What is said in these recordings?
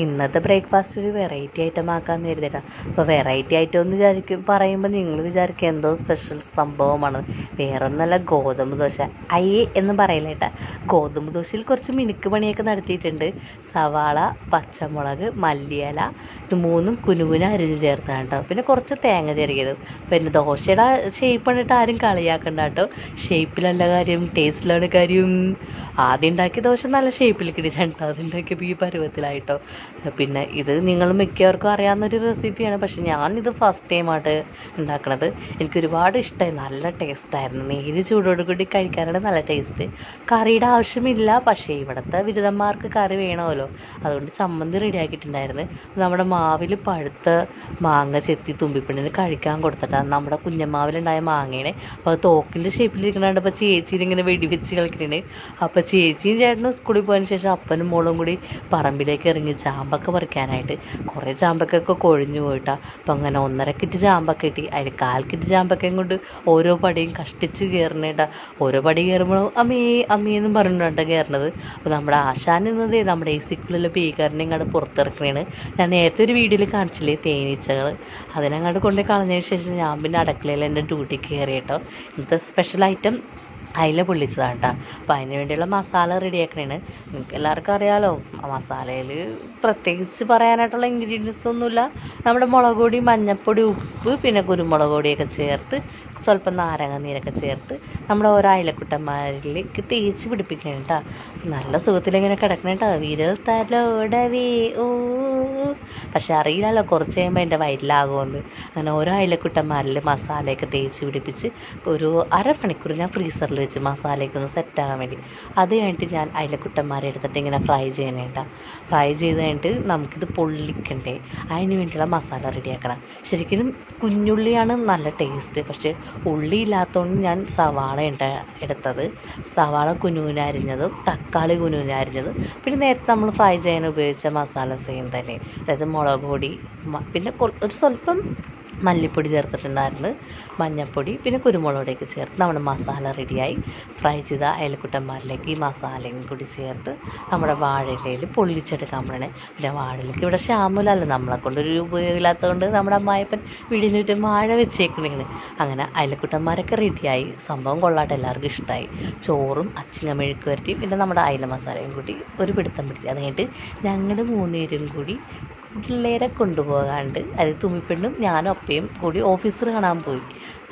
ഇന്നത്തെ ബ്രേക്ക്ഫാസ്റ്റ് ഒരു variety item ആക്കാമെന്ന് കരുതിയിട്ടാ അപ്പോൾ വെറൈറ്റി ഐറ്റം എന്ന് വിചാരിക്കും പറയുമ്പോൾ നിങ്ങൾ വിചാരിക്കും എന്തോ സ്പെഷ്യൽ സംഭവമാണ്. വേറെ ഒന്നല്ല ഗോതമ്പ് ദോശ. അയ്യേ എന്ന് പറയില്ല കേട്ടാ ഗോതമ്പ് ദോശയിൽ കുറച്ച് മിനുക്ക് പണിയൊക്കെ നടത്തിയിട്ടുണ്ട്. സവാള പച്ചമുളക് മല്ലിയില ഇത് മൂന്നും കുനുകുന അരിഞ്ഞ് ചേർത്താണ് കേട്ടോ പിന്നെ കുറച്ച് തേങ്ങ ചെറിയത് പിന്നെ ദോശയുടെ ഷേപ്പ് കണ്ടിട്ട് ആരും കളിയാക്കണ്ട കേട്ടോ ഷേപ്പിലല്ല കാര്യം ടേസ്റ്റിലാണ് കാര്യം. ആദ്യം ഉണ്ടാക്കിയ ദോശ നല്ല ഷേപ്പിൽ കിട്ടി രണ്ടാമത് ഉണ്ടാക്കിയപ്പോൾ ഈ പരുവത്തിലായിട്ടോ പിന്നെ ഇത് നിങ്ങൾ മിക്കവർക്കും അറിയാവുന്നൊരു റെസിപ്പിയാണ് പക്ഷെ ഞാൻ ഇത് ഫസ്റ്റ് ടൈമായിട്ട് എനിക്ക് ഒരുപാട് ഇഷ്ടമായി നല്ല ടേസ്റ്റായിരുന്നു നേര് ചൂടോട് കൂടി കഴിക്കാനാണ് നല്ല ടേസ്റ്റ് കറിയുടെ ആവശ്യമില്ല. പക്ഷേ ഇവിടുത്തെ ബിരുദന്മാർക്ക് കറി വേണമല്ലോ. അതുകൊണ്ട് ചമ്മന്തി റെഡിയാക്കിയിട്ടുണ്ടായിരുന്നു നമ്മുടെ മാവിൽ പഴുത്ത മാങ്ങ ചെത്തി തുമ്പിപ്പിണ്ണിന് കഴിക്കാൻ കൊടുത്തിട്ടാണ് നമ്മുടെ കുഞ്ഞമ്മാവിലുണ്ടായ മാങ്ങയാണ് അപ്പോൾ തോക്കിന്റെ ഷേപ്പിലിരിക്കണ അപ്പോൾ ചേച്ചിയിൽ ഇങ്ങനെ വെടിവെച്ച് കളിക്കുന്നുണ്ട് അപ്പോൾ ചേച്ചിയും ചേട്ടനും സ്കൂളിൽ പോയതിന് ശേഷം അപ്പനും മോളും കൂടി പറമ്പിലേക്ക് ഇറങ്ങി ചാമ്പക്ക പറിക്കാനായിട്ട്. കുറേ ചാമ്പക്കൊക്കെ കൊഴിഞ്ഞു പോയിട്ടാ. അപ്പം അങ്ങനെ ഒന്നര കിറ്റ് ചാമ്പക്ക കിട്ടി. അതിൽ കാൽ കിറ്റ് ചാമ്പക്കയും കൊണ്ട് ഓരോ പടിയും കഷ്ടിച്ച് കയറണേട്ടാ ഓരോ പടി കയറുമ്പോൾ അമ്മേ അമ്മേ എന്നും പറഞ്ഞിട്ടാണ് കയറണത് അപ്പോൾ നമ്മുടെ ആശാൻ എന്നത് നമ്മുടെ ഈ സിക്കിളിലെ ഭീകരനെ ഇങ്ങോട്ട് പുറത്തിറക്കണേണ്. ഞാൻ നേരത്തെ ഒരു വീഡിയോയിൽ കാണിച്ചില്ലേ തേനീച്ചകൾ അതിനങ്ങോട്ട് കൊണ്ടുപോയി കളഞ്ഞതിന് ശേഷം ഞാൻ പിന്നെ അടുക്കളയിൽ എന്റെ ഡ്യൂട്ടിക്ക് കയറി കേട്ടോ ഇന്നത്തെ സ്പെഷ്യൽ ഐറ്റം അയില പൊള്ളിച്ചതാണ് കേട്ടോ അപ്പോൾ അതിന് വേണ്ടിയുള്ള മസാല റെഡിയാക്കണേണ്. നിങ്ങൾക്ക് എല്ലാവർക്കും അറിയാലോ ആ മസാലയിൽ പ്രത്യേകിച്ച് പറയാനായിട്ടുള്ള ഇൻഗ്രീഡിയൻസ് ഒന്നുമില്ല. നമ്മുടെ മുളക് പൊടി മഞ്ഞൾപ്പൊടി ഉപ്പ് പിന്നെ കുരുമുളക് പൊടിയൊക്കെ ചേർത്ത് സ്വല്പം നാരങ്ങ നീരൊക്കെ ചേർത്ത് നമ്മുടെ ഓരോ അയലക്കുട്ടന്മാരിലേക്ക് തേച്ച് പിടിപ്പിക്കണം കേട്ടോ നല്ല സുഖത്തിലിങ്ങനെ കിടക്കണം കേട്ടോ വിരൽ തലോടവേ ഓ. പക്ഷെ അറിയില്ലല്ലോ കുറച്ച് കഴിയുമ്പോൾ എന്റെ വയറ്റിലാകുമെന്ന്. അങ്ങനെ ഓരോ അയലക്കുട്ടന്മാരിൽ മസാലയൊക്കെ തേച്ച് പിടിപ്പിച്ച് ഒരു അരമണിക്കൂർ ഞാൻ ഫ്രീസറിൽ വെച്ച് മസാലയൊക്കെ ഒന്ന് സെറ്റാകാൻ വേണ്ടി. അത് കഴിഞ്ഞിട്ട് ഞാൻ അയലക്കുട്ടന്മാരെ എടുത്തിട്ട് ഇങ്ങനെ ഫ്രൈ ചെയ്യണേട്ടാ ഫ്രൈ ചെയ്ത് കഴിഞ്ഞിട്ട് നമുക്കിത് പൊള്ളിക്കണ്ടേ? അതിന് വേണ്ടിയുള്ള മസാല റെഡിയാക്കണം ശരിക്കും കുഞ്ഞുള്ളിയാണ് നല്ല ടേസ്റ്റ് പക്ഷേ ഉള്ളി ഇല്ലാത്തതുകൊണ്ട് ഞാൻ സവാള ഉണ്ട് എടുത്തത്. സവാള കുനുകുന അരിഞ്ഞതും തക്കാളി കുനുകുന അരിഞ്ഞതും. പിന്നെ നേരത്തെ നമ്മൾ ഫ്രൈ ചെയ്യാൻ ഉപയോഗിച്ച മസാല സെയിം തന്നെ. അതായത് മുളക് പൊടി പിന്നെ ഒരു സ്വല്പം മല്ലിപ്പൊടി ചേർത്തിട്ടുണ്ടായിരുന്നു മഞ്ഞൾപ്പൊടി പിന്നെ കുരുമുളക് പൊടിയൊക്കെ ചേർത്ത് നമ്മുടെ മസാല റെഡിയായി. ഫ്രൈ ചെയ്ത അയലക്കുട്ടന്മാരിലേക്ക് ഈ മസാലയും കൂടി ചേർത്ത് നമ്മുടെ വാഴയിലയിൽ പൊള്ളിച്ചെടുക്കാൻ പറയണേ പിന്നെ വാഴയിലേക്ക് ഇവിടെ ക്ഷാമമില്ലല്ലോ. നമ്മളെ കൊണ്ടൊരു ഉപയോഗമില്ലാത്തതുകൊണ്ട് നമ്മുടെ അമ്മായപ്പൻ വീടിന് ചുറ്റും വാഴ വെച്ചേക്കണേണ്. അങ്ങനെ അയലക്കുട്ടന്മാരൊക്കെ റെഡിയായി. സംഭവം കൊള്ളാട്ടെ. എല്ലാവർക്കും ഇഷ്ടമായി ചോറും അച്ചിങ്ങ മെഴുക്ക് വരട്ടി പിന്നെ നമ്മുടെ അയല മസാലയും കൂടി ഒരു പിടുത്തം പിടിച്ച് അത് കഴിഞ്ഞിട്ട് ഞങ്ങൾ മൂന്നുപേരും കൂടി പിള്ളേരെ കൊണ്ടുപോകാണ്ട് അത് തുമ്മിപ്പെണ്ണും ഞാനും അപ്പയും കൂടി ഓഫീസർ കാണാൻ പോയി.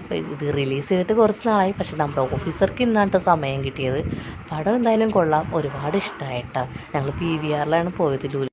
അപ്പോൾ ഇത് റിലീസ് ചെയ്തിട്ട് കുറച്ച് നാളായി. പക്ഷെ നമ്മുടെ ഓഫീസർക്ക് ഇന്നാണ് സമയം കിട്ടിയത്. പടം എന്തായാലും കൊള്ളാം. ഒരുപാട് ഇഷ്ടമായിട്ടാണ് ഞങ്ങൾ പി വി ആറിലാണ് പോയത് ലൂലു